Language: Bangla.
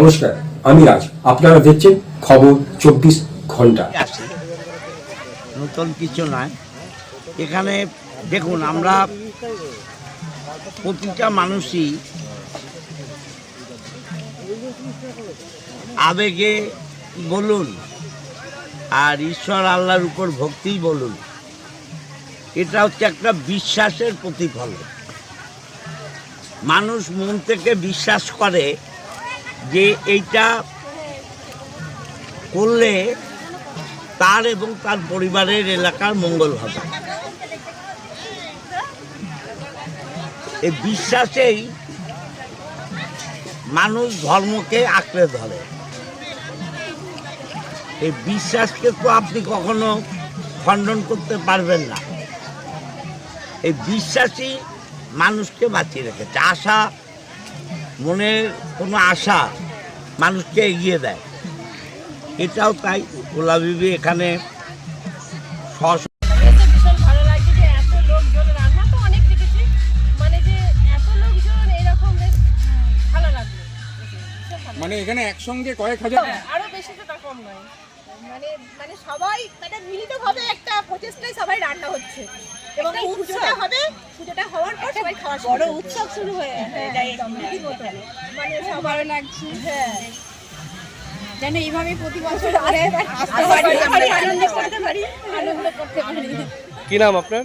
নমস্কার, আমি রাজ। আপনারা দেখছেন খবর চব্বিশ ঘণ্টা। নতুন কিছু নয় এখানে দেখুন, আমরা প্রতিটা মানুষই আবেগে বলুন আর ঈশ্বর আল্লাহর উপর ভক্তিই বলুন, এটা হচ্ছে একটা বিশ্বাসের প্রতিফলন। মানুষ মন থেকে বিশ্বাস করে যে এইটা করলে তার এবং তার পরিবারের এলাকার মঙ্গল হবে। এই বিশ্বাসেই মানুষ ধর্মকে আঁকড়ে ধরে। এই বিশ্বাসকে তো আপনি কখনো খণ্ডন করতে পারবেন না। এই বিশ্বাসই মানুষকে বাঁচিয়ে রেখেছে। আশা মনের কোনো আশা মানুষকে এগিয়ে দেয়। এটাও তাই এখানে সস তো অনেক দেখেছি মানে মানে এখানে একসঙ্গে কয়েক হাজার আরও বেশি তো কম নয়। মানে মানে সবাই মানে একটা প্রচেষ্টায় সবাই রান্না হচ্ছে এবং এই পুজোটা হবে পুজোটা হওয়ার পর সবাই খাওয়া বড় উৎসব শুরু হয়ে মানে সবার লাগছে হ্যাঁ যেন এইভাবে প্রতি বছর আনন্দ করতে পারি আনন্দ করতে পারি কি নাম আপনার